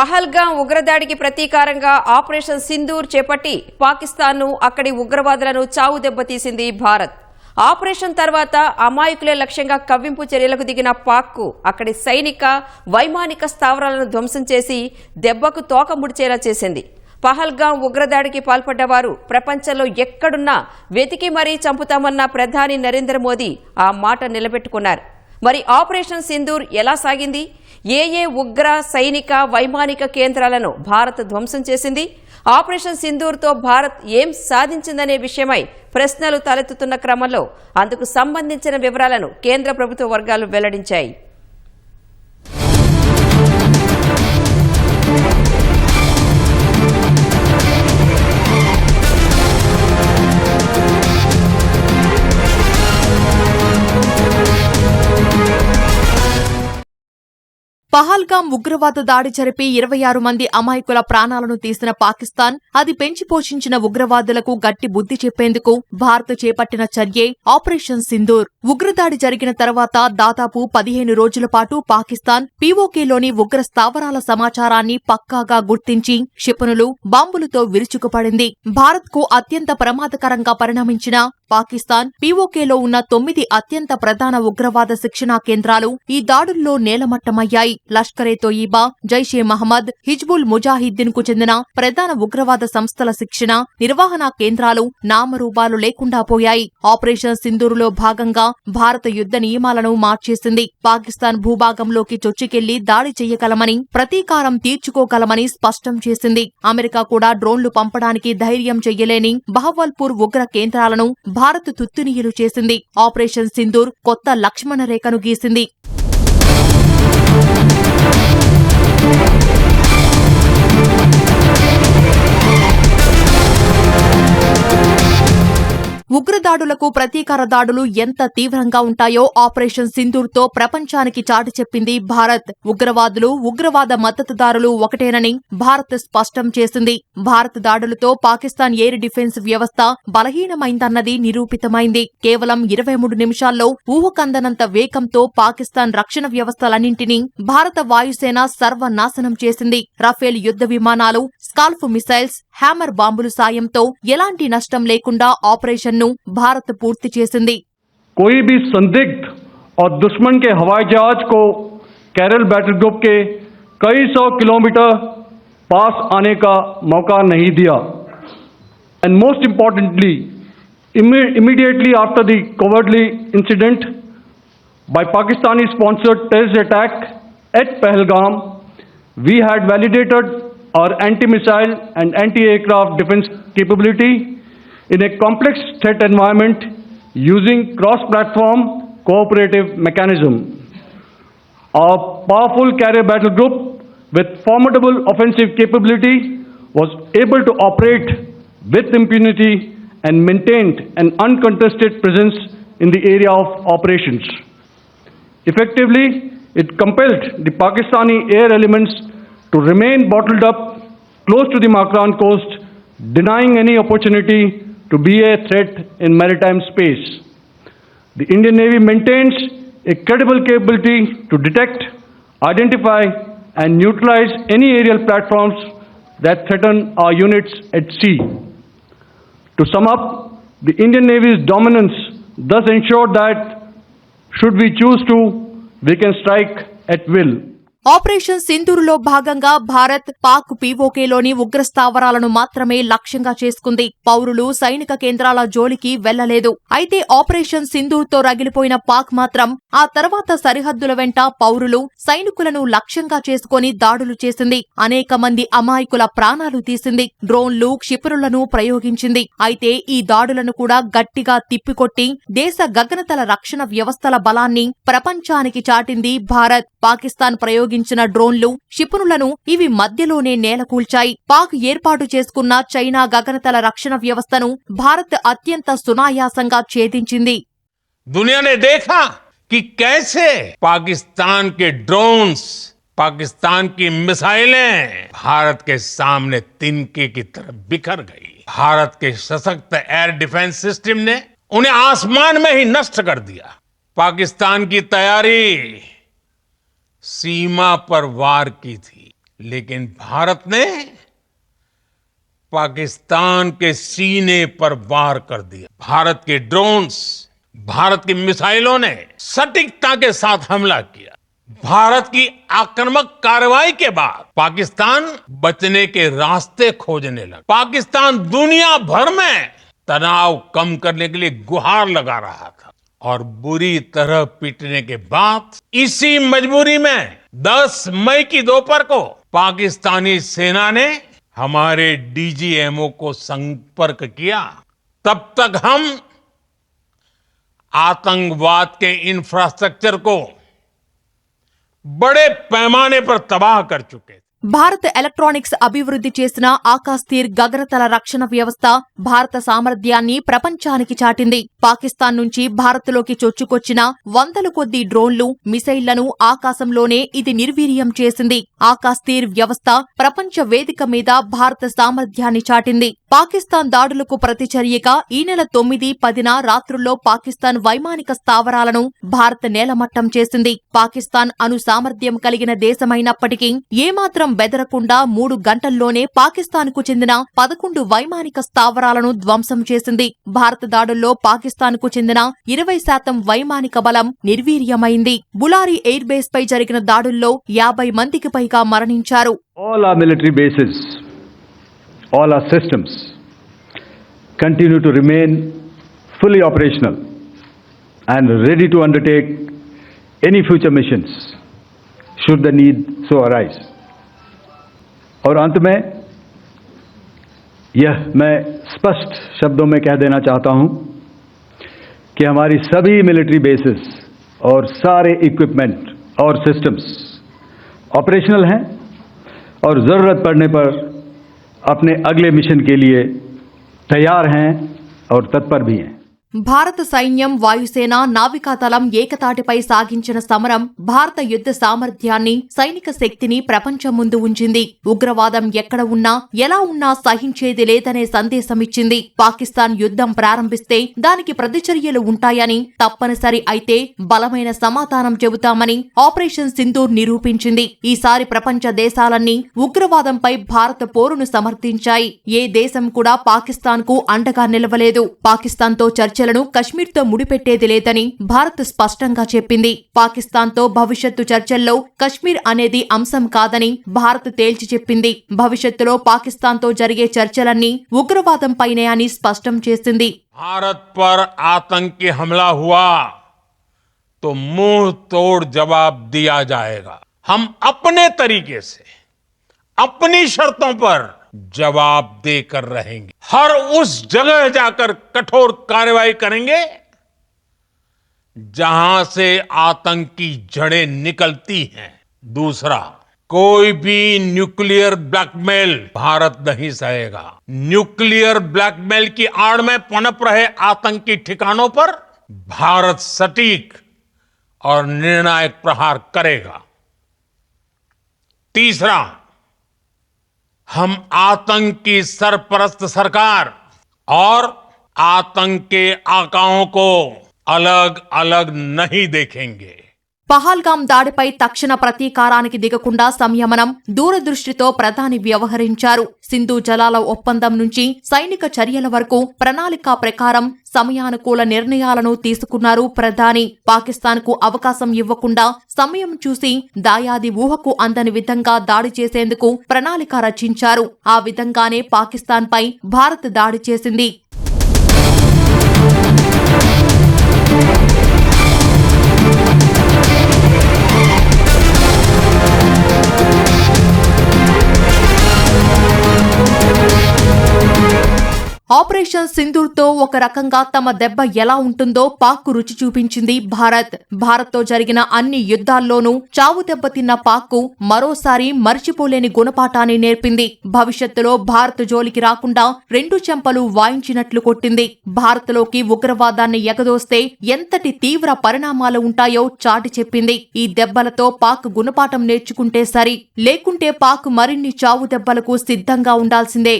పహల్గాం ఉగ్రదాడికి ప్రతీకారంగా ఆపరేషన్ సింధూర్ చేపట్టి పాకిస్తాన్ను అక్కడి ఉగ్రవాదులను చావు దెబ్బతీసింది భారత్. ఆపరేషన్ తర్వాత అమాయకులే లక్ష్యంగా కవ్వింపు చర్యలకు దిగిన పాక్కు అక్కడి సైనిక వైమానిక స్థావరాలను ధ్వంసం చేసి దెబ్బకు తోక ముడిచేలా చేసింది. పహల్గాం ఉగ్రదాడికి పాల్పడ్డవారు ప్రపంచంలో ఎక్కడున్నా వెతికి మరీ చంపుతామన్న ప్రధాని నరేంద్ర మోదీ ఆ మాట నిలబెట్టుకున్నారు. మరి ఆపరేషన్ సింధూర్ ఎలా సాగింది? ఏ ఏ ఉగ్ర సైనిక వైమానిక కేంద్రాలను భారత్ ధ్వంసం చేసింది. ఆపరేషన్ సింధూర్తో భారత్ ఏం సాధించిందనే విషయమై ప్రశ్నలు తలెత్తుతున్న క్రమంలో అందుకు సంబంధించిన వివరాలను కేంద్ర ప్రభుత్వ వర్గాలు వెల్లడించాయి. పహల్గాం ఉగ్రవాద దాడి జరిపి ఇరవై ఆరు మంది అమాయకుల ప్రాణాలను తీసిన పాకిస్తాన్ అది పెంచి పోషించిన ఉగ్రవాదులకు గట్టి బుద్ధి చెప్పేందుకు భారత్ చేపట్టిన చర్యే ఆపరేషన్ సింధూర్. ఉగ్రదాడి జరిగిన తర్వాత దాదాపు పదిహేను రోజుల పాటు పాకిస్తాన్ పీఓకేలోని ఉగ్ర స్థావరాల సమాచారాన్ని పక్కాగా గుర్తించి క్షిపణులు బాంబులతో విరుచుకుపడింది. భారత్కు అత్యంత ప్రమాదకరంగా పరిణమించిన పాకిస్తాన్ పీఓకేలో ఉన్న తొమ్మిది అత్యంత ప్రధాన ఉగ్రవాద శిక్షణా కేంద్రాలు ఈ దాడుల్లో నేలమట్టమయ్యాయి. లష్కరే తోయిబా జైషే మహమ్మద్ హిజ్బుల్ ముజాహిద్దీన్కు చెందిన ప్రధాన ఉగ్రవాద సంస్థల శిక్షణ నిర్వహణ కేంద్రాలు నామరూపాలు లేకుండా పోయాయి. ఆపరేషన్ సింధూరులో భాగంగా భారత యుద్ధ నియమాలను మార్చేసింది. పాకిస్తాన్ భూభాగంలోకి చొచ్చుకెళ్ళి దాడి చేయగలమని ప్రతీకారం తీర్చుకోగలమని స్పష్టం చేసింది. అమెరికా కూడా డ్రోన్లు పంపడానికి ధైర్యం చెయ్యలేని బహవల్పూర్ ఉగ్ర కేంద్రాలను భారత్ తుత్తునియలు చేసింది. ఆపరేషన్ సింధూర్ కొత్త లక్ష్మణ రేఖను గీసింది. ఉగ్రదాడులకు ప్రతీకార దాడులు ఎంత తీవ్రంగా ఉంటాయో ఆపరేషన్ సింధూర్తో ప్రపంచానికి చాటి చెప్పింది భారత్. ఉగ్రవాదులు ఉగ్రవాద మద్దతుదారులు ఒకటేనని భారత్ స్పష్టం చేసింది. భారత్ దాడులతో పాకిస్తాన్ ఎయిర్ డిఫెన్స్ వ్యవస్థ బలహీనమైందన్నది నిరూపితమైంది. కేవలం ఇరవై మూడు నిమిషాల్లో ఊహకందనంత వేగంతో పాకిస్తాన్ రక్షణ వ్యవస్థలన్నింటినీ భారత వాయుసేన సర్వనాశనం చేసింది. రఫేల్ యుద్ధ విమానాలు స్కాల్ఫ్ మిసైల్స్ హ్యామర్ బాంబులు సాయంతో ఎలాంటి నష్టం లేకుండా ఆపరేషన్ ఆపరేషన్ను భారత్ పూర్తి చేసింది कोई भी संदिग्ध और दुश्मन के हवाई जहाज को कैरल बैटल ग्रुप के कई सौ किलोमीटर पास आने का मौका नहीं दिया and most importantly immediately after the cowardly incident by Pakistani sponsored terrorist attack at Pahalgam, we had validated our anti missile and anti aircraft defense capability in a complex threat environment using cross platform cooperative mechanism. Our powerful carrier battle group with formidable offensive capability was able to operate with impunity and maintained an uncontested presence in the area of operations. Effectively, it compelled the Pakistani air elements to remain bottled up close to the Makran coast, denying any opportunity to be a threat in maritime space. The Indian Navy maintains a credible capability to detect, identify, and neutralize any aerial platforms that threaten our units at sea. To sum up, the Indian Navy's dominance thus ensured that, should we choose to, we can strike at will. Operation సింధూరులో భాగంగా భారత్ పాక్ పీఓకేలోని ఉగ్ర స్థావరాలను మాత్రమే లక్ష్యంగా చేసుకుంది. పౌరులు సైనిక కేంద్రాల జోలికి వెళ్ళలేదు అయితే ఆపరేషన్ సింధూర్తో రగిలిపోయిన పాక్ మాత్రం ఆ తర్వాత సరిహద్దుల వెంట పౌరులు సైనికులను లక్ష్యంగా చేసుకుని దాడులు చేసింది. అనేక మంది అమాయకుల ప్రాణాలు తీసింది. డ్రోన్లు క్షిపణులను ప్రయోగించింది. అయితే ఈ దాడులను కూడా గట్టిగా తిప్పికొట్టి దేశ గగనతల రక్షణ వ్యవస్థల బలాన్ని ప్రపంచానికి చాటింది భారత్. పాకిస్తాన్ ప్రయోగించిన డ్రోన్లు క్షిపణులను ఇవి మధ్యలోనే నేలకూల్చాయి పాక్ ఏర్పాటు చేసుకున్న చైనా గగనతల రక్షణ వ్యవస్థను భారత్ అత్యంత సునాయాసంగా ఛేదించింది दुनिया ने देखा कि कैसे पाकिस्तान के ड्रोन्स पाकिस्तान की मिसाइलें भारत के सामने तिनके की तरह बिखर गई भारत के सशक्त एयर डिफेंस सिस्टम ने उन्हें आसमान में ही नष्ट कर दिया पाकिस्तान की तैयारी सीमा पर वार की थी, लेकिन भारत ने पाकिस्तान के सीने पर वार कर दिया। भारत के ड्रोन्स, भारत की मिसाइलों ने सटीकता के साथ हमला किया। भारत की आक्रामक कार्रवाई के बाद पाकिस्तान बचने के रास्ते खोजने लगा। पाकिस्तान दुनिया भर में तनाव कम करने के लिए गुहार लगा रहा था। और बुरी तरह पीटने के बाद इसी मजबूरी में 10 मई की दोपहर को पाकिस्तानी सेना ने हमारे डीजीएमओ को संपर्क किया। तब तक हम आतंकवाद के इंफ्रास्ट्रक्चर को बड़े पैमाने पर तबाह कर चुके थे। భారత్ ఎలక్ట్రానిక్స్ అభివృద్ధి చేసిన ఆకాశ్తీర్ గగనతల రక్షణ వ్యవస్థ భారత సామర్థ్యాన్ని ప్రపంచానికి చాటింది. పాకిస్తాన్ నుంచి భారత్లోకి చొచ్చుకొచ్చిన వందల కొద్ది డ్రోన్లు మిసైళ్ళను ఆకాశంలోనే ఇది నిర్వీర్యం చేసింది. ఆకాశ్తీర్ వ్యవస్థ ప్రపంచ వేదిక మీద భారత సామర్థ్యాన్ని చాటింది. పాకిస్తాన్ దాడులకు ప్రతిచర్యగా ఈ నెల తొమ్మిది పదిన రాత్రుల్లో పాకిస్తాన్ వైమానిక స్థావరాలను భారత్ నేలమట్టం చేసింది. పాకిస్తాన్ అణు సామర్థ్యం కలిగిన దేశమైనప్పటికీ ఏమాత్రం బెదరకుండా మూడు గంటల్లోనే పాకిస్తాన్కు చెందిన పదకొండు వైమానిక స్థావరాలను ధ్వంసం చేసింది. భారత దాడుల్లో పాకిస్తాన్కు చెందిన ఇరవై శాతం వైమానిక బలం నిర్వీర్యమైంది. బులారి ఎయిర్ బేస్ పై జరిగిన దాడుల్లో యాభై మందికి పైగా మరణించారు. All our military bases, all our systems continue to remain fully operational and ready to undertake any future missions should the need so arise. और अंत में यह मैं स्पष्ट शब्दों में कह देना चाहता हूँ कि हमारी सभी मिलिट्री बेसिस और सारे इक्विपमेंट और सिस्टम्स ऑपरेशनल हैं और ज़रूरत पड़ने पर अपने अगले मिशन के लिए तैयार हैं और तत्पर भी हैं। భారత సైన్యం వాయుసేన నావికాదళం ఏకతాటిపై సాగించిన సమరం భారత యుద్ధ సామర్థ్యాన్ని సైనిక శక్తిని ప్రపంచం ముందు ఉంచింది. ఉగ్రవాదం ఎక్కడ ఉన్నా ఎలా ఉన్నా సహించేది లేదనే సందేశమిచ్చింది. పాకిస్తాన్ యుద్ధం ప్రారంభిస్తే దానికి ప్రతిచర్యలు ఉంటాయని తప్పనిసరి అయితే బలమైన సమాధానం చెబుతామని ఆపరేషన్ సింధూర్ నిరూపించింది. ఈసారి ప్రపంచ దేశాలన్నీ ఉగ్రవాదంపై భారత పోరును సమర్థించాయి. ఏ దేశం కూడా పాకిస్తాన్కు అండగా నిలవలేదు. పాకిస్తాన్తో చర్చలను కశ్మీర్తో ముడిపెట్టేది లేదని భారత్ స్పష్టంగా చెప్పింది పాకిస్తాన్తో భవిష్యత్తు చర్చల్లో కశ్మీర్ అనేది అంశం కాదని భారత్ తేల్చి చెప్పింది భవిష్యత్తులో పాకిస్తాన్తో జరిగే చర్చలన్నీ ఉగ్రవాదంపైనే అని స్పష్టం చేసింది भारत पर आतंकी हमला हुआ तो मुंह तोड़ जवाब दिया जाएगा हम अपने तरीके से अपनी शर्तों पर जवाब देकर रहेंगे। हर उस जगह जाकर कठोर कार्रवाई करेंगे, जहाँ से आतंक की जड़ें निकलती हैं। दूसरा, कोई भी न्यूक्लियर ब्लैकमेल भारत नहीं सहेगा। न्यूक्लियर ब्लैकमेल की आड़ में पनप रहे आतंकी ठिकानों पर भारत सटीक और निर्णायक प्रहार करेगा। तीसरा हम आतंक की सरपरस्त सरकार और आतंक के आकाओं को अलग अलग नहीं देखेंगे। పహల్గాం దాడిపై తక్షణ ప్రతీకారానికి దిగకుండా సంయమనం దూరదృష్టితో ప్రధాని వ్యవహరించారు. సింధు జలాల ఒప్పందం నుంచి సైనిక చర్యల వరకు ప్రణాళిక ప్రకారం సమయానుకూల నిర్ణయాలను తీసుకున్నారు ప్రధాని. పాకిస్తాన్కు అవకాశం ఇవ్వకుండా సమయం చూసి దాయాది ఊహకు అందని విధంగా దాడి చేసేందుకు ప్రణాళిక రచించారు. ఆ విధంగానే పాకిస్తాన్పై భారత్ దాడి చేసింది. ఆపరేషన్ సింధూర్తో ఒక రకంగా తమ దెబ్బ ఎలా ఉంటుందో పాక్ రుచి చూపించింది భారత్. భారత్తో జరిగిన అన్ని యుద్ధాల్లోనూ చావు దెబ్బతిన్న పాక్కు మరోసారి మర్చిపోలేని గుణపాఠాన్ని నేర్పింది. భవిష్యత్తులో భారత్ జోలికి రాకుండా రెండు చెంపలు వాయించినట్లు కొట్టింది. భారత్లోకి ఉగ్రవాదాన్ని ఎగదోస్తే ఎంతటి తీవ్ర పరిణామాలు ఉంటాయో చాటి చెప్పింది. ఈ దెబ్బలతో పాక్ గుణపాఠం నేర్చుకుంటే సరి లేకుంటే పాక్ మరిన్ని చావు దెబ్బలకు సిద్ధంగా ఉండాల్సిందే.